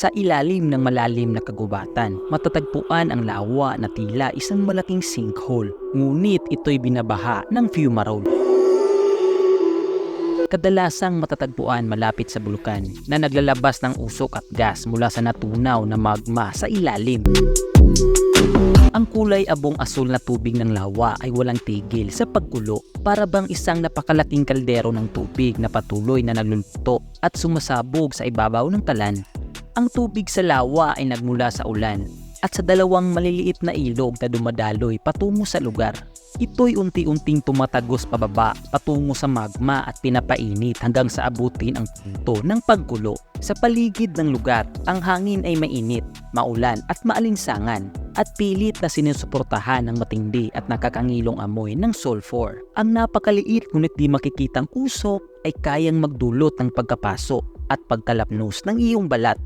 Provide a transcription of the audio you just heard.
Sa ilalim ng malalim na kagubatan, matatagpuan ang lawa na tila isang malaking sinkhole, ngunit ito'y binabaha ng fumarole. Kadalasang matatagpuan malapit sa bulkan na naglalabas ng usok at gas mula sa natunaw na magma sa ilalim. Ang kulay abong asul na tubig ng lawa ay walang tigil sa pagkulo para bang isang napakalaking kaldero ng tubig na patuloy na nagluluto at sumasabog sa ibabaw ng talan. Ang tubig sa lawa ay nagmula sa ulan at sa dalawang maliliit na ilog na dumadaloy patungo sa lugar. Ito'y unti-unting tumatagos pababa patungo sa magma at pinapainit hanggang sa abutin ang punto ng paggulo. Sa paligid ng lugar, ang hangin ay mainit, maulan at maalinsangan at pilit na sinusuportahan ng matindi at nakakangilong amoy ng sulfur. Ang napakaliit ngunit di makikitang usok ay kayang magdulot ng pagkapaso at pagkalapnos ng iyong balat